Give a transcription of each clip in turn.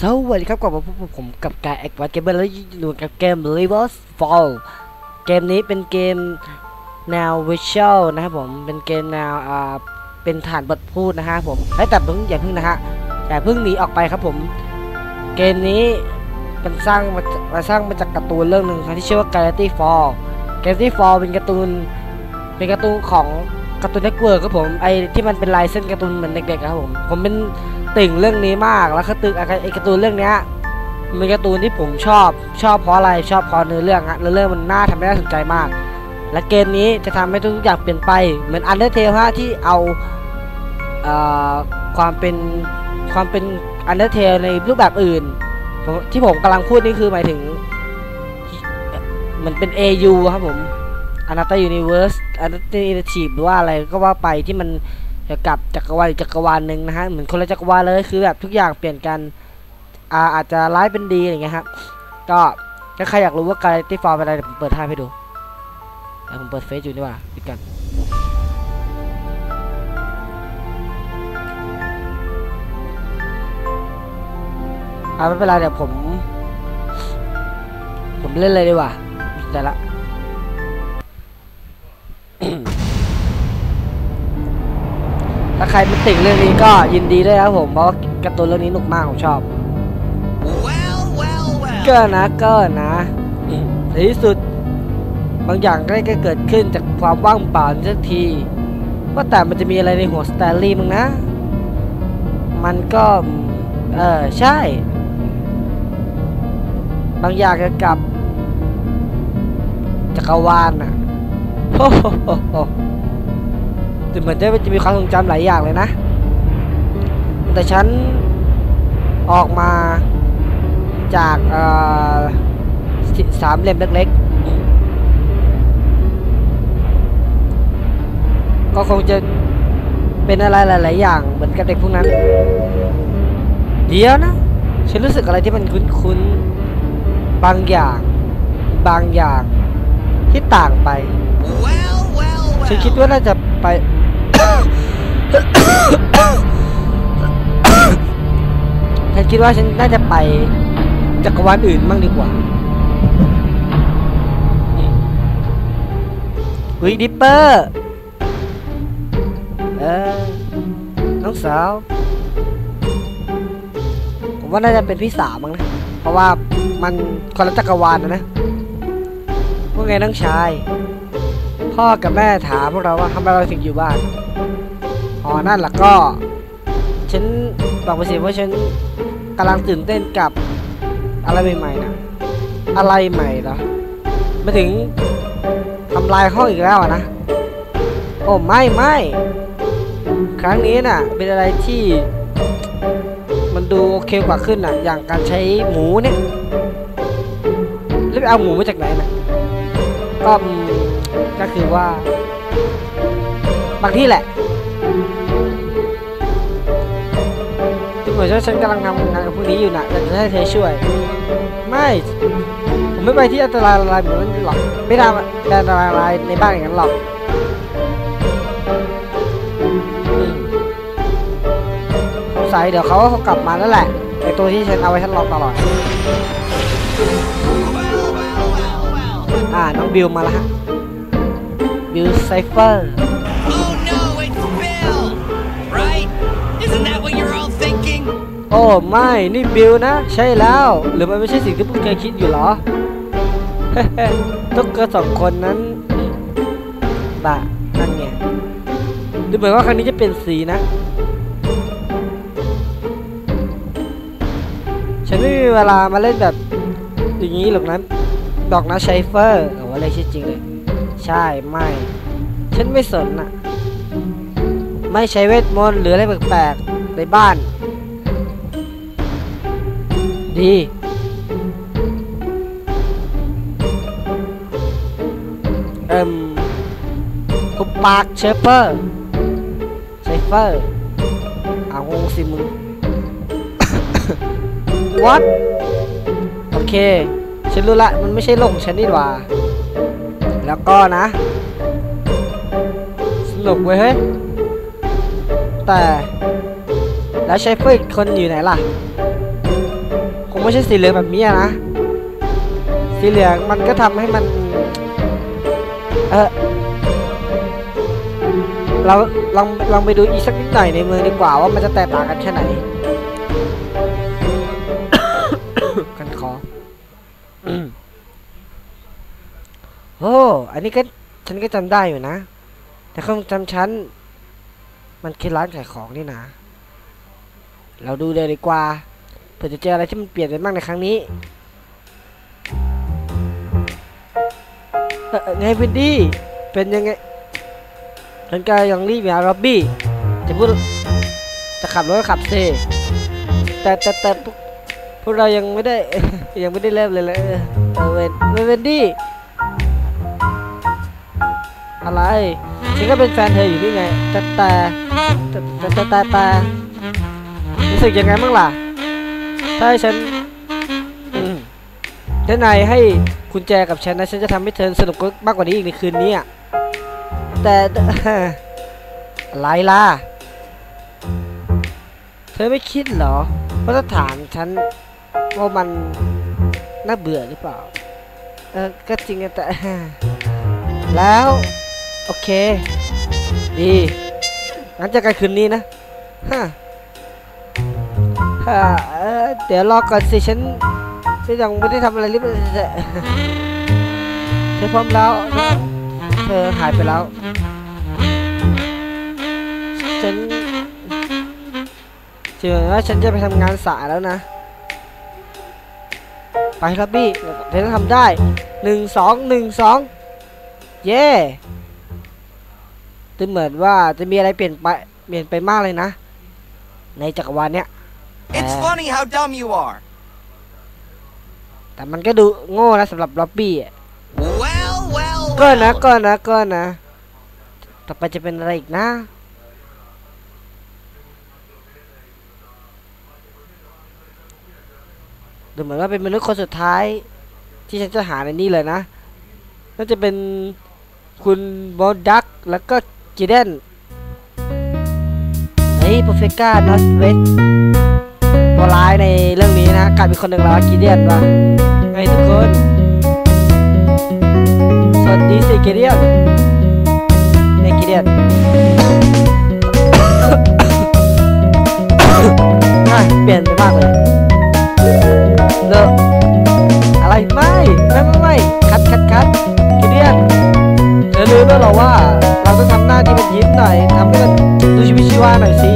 สวัสดีครับกลับมาพบกับผมกับกายแอควัตเกมเบอร์และอยู่กับเกม Reverse Fall เกมนี้เป็นเกมแนว Visual นะครับผมเป็นเกมแนวอ่าเป็นฐานบทพูดนะฮะผมให้แต่เพิ่งอย่าเพิ่งนะฮะอย่าเพิ่งหนีออกไปครับผม เกมนี้เป็นสร้างมามาสร้างมาจากการ์ตูนเรื่องหนึ่งครับที่ชื่อว่า Gravity Fall Gravity Fall เป็นการ์ตูนเป็นการ์ตูนของการ์ตูนเน็ตเวิร์กครับผมไอที่มันเป็นลายเส้นการ์ตูนเหมือนเด็กๆครับผมผมเป็น ติ่งเรื่องนี้มากแล้วคือตึกไอ้การ์ตูนเรื่องเนี้ยมันเป็นการ์ตูนที่ผมชอบชอบเพราะอะไรชอบเพราะเนื้อเรื่องฮะเนื้อเรื่องมันน่าทำให้น่าสนใจมาก และเกมนี้จะทำให้ทุกอย่างเปลี่ยนไปเหมือน Undertale ฮะที่เอาเอ่อความเป็นความเป็น Undertale ในรูปแบบอื่น ที่ผมกำลังพูดนี่คือหมายถึงเหมือนเป็น AU ครับผม Another Universe Alternative หรือว่าอะไรก็ว่าไปที่มัน เกี่ยวกับจักรวาลจักรวาลหนึ่งนะฮะเหมือนคนละจักรวาลเลยคือแบบทุกอย่างเปลี่ยนกันอาอาจจะร้ายเป็นดีอะไรเงี้ยครับก็ถ้าใครอยากรู้ว่าการที่ฟอร์มเป็นอะไรผมเปิดภาให้ดูเดี๋ยวผมเปิดเฟซอยู่นี่ว่าปิดกันอ่าไม่เป็นไรเดี๋ยวผม ผมเล่นเลยดีกว่าแต่ละ ครเป็นติ่งเรื่องนี้ก็ยินดีด้วยครับผมเพราะว่าการ์ตูนเรื่องนี้หนุกมากผมชอบ Well, well, well. ก็นะก็นะอืมในที่สุด บางอย่างก็ได้เกิดขึ้นจากความว่างเปล่าสักที ว่าแต่มันจะมีอะไรในหัวสแตนลีย์มึงนะ มันก็อืมเออใช่ บางอย่างเกี่ยวกับจักรวาลน่ะโอ้โหโหโหแต่ เหมือนจะจะมีความทรงจำหลายอย่างเลยนะ แต่ฉันออกมาจากเอ่อสิสามเหลี่ยมเล็กๆ ก็คงจะเป็นอะไรหลาย ๆ อย่างเหมือนกับเด็กพวกนั้น เดี๋ยวนะ ฉันรู้สึกอะไรที่มันคุ้นๆ บางอย่าง บางอย่างที่ต่างไป Well, well, ฉันคิด well. ว่าน่าจะไป ฉันคิดว่าฉันน่าจะไปจักรวาลอื่นบ้างดีกว่าวิดิปเปอร์เออน้องสาว ผมว่าน่าจะเป็นพี่สาวมั้งนะ เพราะว่ามันคนละจักรวาลนะนะว่าไงน้องชาย พ่อกับแม่ถามพวกเราว่าทำไมเราถึงอยู่บ้าน อ๋อ นั่นแหละก็ ฉันบอกไปสิว่าฉันกำลังตื่นเต้นกับอะไรใหม่ๆนะอะไรใหม่เหรอมาถึงทำลายห้องอีกแล้วนะ โอ้ไม่ไม่ครั้งนี้น่ะ เป็นอะไรที่ มันดูโอเคกว่าขึ้นน่ะ อย่างการใช้หมูเนี่ยแล้วไปเอาหมูมาจากไหนน่ะก็ก็คือว่า บางที่แหละ เหมือนว่าฉันกำลังทำงานกับพวกนี้อยู่นะแต่จะให้เธอช่วย ไม่ ผมไม่ไปที่อันตรายอะไรเหมือนนั้นหรอก ไม่ทำอันตรายอะไรในบ้านอย่างนั้นหรอกสงสัยเดี๋ยวเขาก็กลับมาแล้วแหละไอตัวที่ฉันเอาไว้ฉันรอตลอด อ่า น้องบิวมาแล้วฮะ บิวไซเฟอร์ Isn't that what you're all thinking? โอ้ไม่นี่บิวนะ ใช่แล้ว หรือมันไม่ใช่สิ่งที่พวกแกคิดอยู่หรอทุกกระสองคนนั้นบ้านั่นไงดูเหมือนว่าครั้งนี้จะเป็นสีนะ ฉันไม่มีเวลามาเล่นแบบอย่างนี้หรอกนั้นดอกนะไชเฟอร์โอ้โหอะไรชื่อจริงเลย ใช่ไม่ ฉันไม่สนน่ะ ไม่ใช้เวทมนต์หรืออะไรแปลกๆในบ้าน ดีเอิ่มคุปปากเชฟเปอร์ไซเฟอร์เอางงสิมึง What โอเค ฉันรู้ละ มันไม่ใช่โลกของฉันนี่หว่า แล้วก็นะ สนุกเว้ยเฮ้ย แต่ แล้วใช้เฟอร์อีกคนอยู่ไหนล่ะ คงไม่ใช่สีเหลืองแบบนี้นะ สีเหลืองมันก็ทำให้มัน เออเราลองลองไปดูอีกสักนิดหน่อยในเมืองดีกว่าว่ามันจะแตกต่างกันแค่ไหนกันคอโอ้ อันนี้ก็ฉันก็จำได้อยู่นะ แต่ควาจำฉัน มันคือร้านขายของนี่นะ เราดูเลยดีกว่า เผื่อจะเจออะไรที่มันเปลี่ยนไปบ้างในครั้งนี้เอ่อเอ่อไงวินดี้ เป็นยังไงฉันก็ยังรีบอยู่นะร็อบบี้ จะพูด จะขับรถก็ขับเซแต่แต่แต่พวกพวกเรายังไม่ได้ยังไม่ได้เริ่มเลยเลยเออเวนเวนดี้ อะไรฉันก็เป็นแฟนเธออยู่นี่ไงแต่แต่แต่แต่แต่รู้สึกยังไงบ้างล่ะ ถ้าให้ฉันถ้านายให้กุญแจกับฉันนะฉันจะทำให้เธอสนุกมากกว่านี้อีกในคืนนี้แต่แตอะไรล่ะ เธอไม่คิดเหรอว่าถ้าถามฉันว่ามันน่าเบื่อหรือเปล่า เออ ก็จริงแต่แล้ว โอเค ดีงั้นเจะกันคืนนี้นะฮะเดี๋ยวรอก่อนสิฉันฉันยังไม่ได้ทำอะไรรีบเธอพร้อมแล้ว เธอหายไปแล้ว ฉันเชื่อว่าฉันจะไปทำงานสายแล้วนะ ไปครับพี่เธอต้องทำได้หนึ่งสองหนึ่งสองเย่ ดูเหมือนว่าจะมีอะไรเปลี่ยนไปเปลี่ยนไปมากเลยนะ ในจักรวาลเนี้ย It's Uh. funny how dumb you are. แต่มันก็ดูโง่นะสำหรับล็อบบี้อะ Well, well, ก็นะ well. ก็นะก็นะ ต่อไปจะเป็นอะไรอีกนะ ดูเหมือนว่าเป็นมนุษย์คนสุดท้าย ที่ฉันจะหาในนี้เลยนะ น่าจะเป็นคุณบอดักแล้วก็ จีเดนเฮ้ยโปรเฟก้านอสเวสตัวร้ายในเรื่องนี้นะกลายเป็นคนหนึ่งแล้วกีเดียนวะไงทุกคน สวัสดีสิกีเดียน หน่อยสิ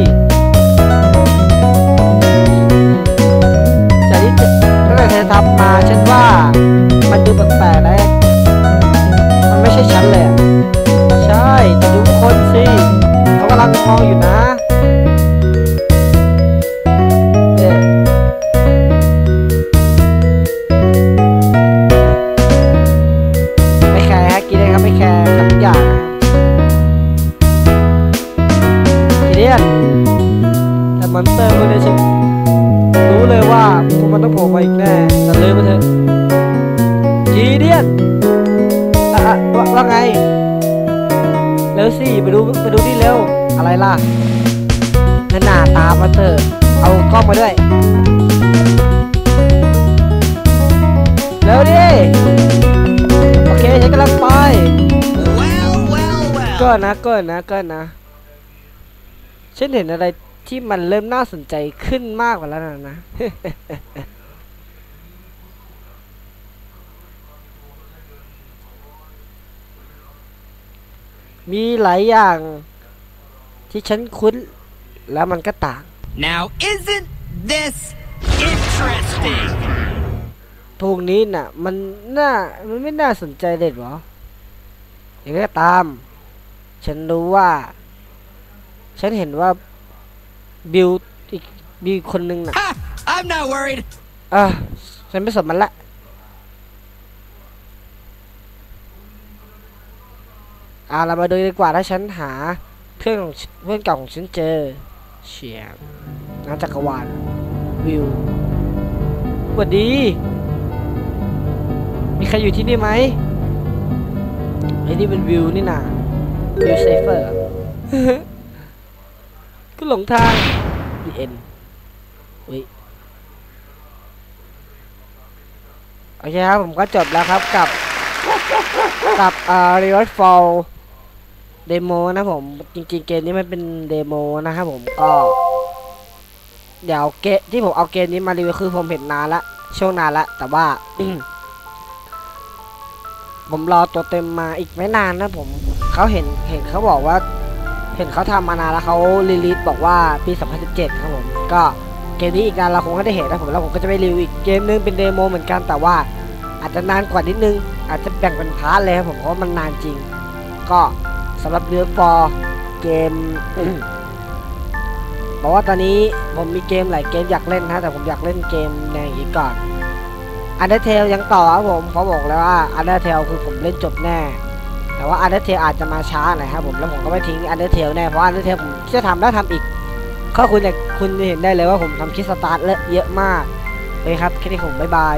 จากที่ตั้งแต่เธอทำมาฉันว่ามันดูแปลกๆนะมันไม่ใช่ฉันเลยอะใช่แต่ดูคนสิเขากำลังมองอยู่นะ วสิไปดูไปดูนี่เร็ว อะไรล่ะนั่นหน้าตามมาเถอะเอากล้องมาด้วยเร็วดิโอเคฉันกำลังไป Well, well, well. ก็นะก็นะก็นะฉันเห็นอะไรที่มันเริ่มน่าสนใจขึ้นมากกว่าแล้วนะ มีหลายอย่างที่ฉันคุ้น แล้วมันก็ต่าง Now, isn't this interesting? พวกนี้น่ะ มันน่ามันไม่น่าสนใจเลยเหรออย่างไรก็ตาม ฉันรู้ว่า ฉันเห็นว่าบิวอีกบิวอีกคนนึงน่ะ Ha! I'm not worried. เออฉันไม่สนมันละ อ่าเรามาดูดีกว่าถ้าฉันหาเพื่อนของเพื่อนเก่าของฉันเจอเชียงงานจักรวาลวิวสวัสดี มีใครอยู่ที่นี่ไหมไอ้นี่เป็นวิวนี่นาวิวเซฟเฟอร์ก็หลงทางดีเอ็นอุ้ยโอเคครับผมก็จบแล้วครับกับ กับเอ่อ Riot Fall เดโมนะผม จริงๆเกมนี้มันเป็นเดโมนะครับผมก็เดี๋ยวเกมที่ผมเอาเกมนี้มารีวิวคือผมเห็นนานละช่วงนานละแต่ว่า ผมรอตัวเต็มมาอีกไม่นานนะผมเขาเห็นเห็นเขาบอกว่า เห็นเขาทำมานานแล้วเขารีลีสบอกว่าปี 2017 ครับผม ก็เกมนี้อีกนานเราคงไม่ได้เห็นนะผมแล้วผมก็จะไปรีวิวอีกเกมนึงเป็นเดโมเหมือนกันแต่ว่า อาจจะนานกว่านิดนึง อาจจะแบ่งเป็นพาร์ทเลยครับผมเพราะมันนานจริง ก็ำหรับเรือฟอร์เกมบอกว่าตอนนี้ผมมีเกมหลายเกมอยากเล่นนะแต่ผมอยากเล่นเกมแนวอย่างนี้ก่อน Undertale ยังต่อครับผมเขาบอกเลยว่า Undertale คือผมเล่นจบแน่ แต่ว่า Undertale อาจจะมาช้าหน่อยครับผมแล้วผมก็ไม่ทิ้ง Undertale แน่เพราะ Undertale ผมจะทำแล้วทำอีกก็คุณเนี่ยคุณเห็นได้เลยว่าผมทำคลิปสตาร์ทเยอะมากเลยครับแค่นี้ผมบ๊ายบาย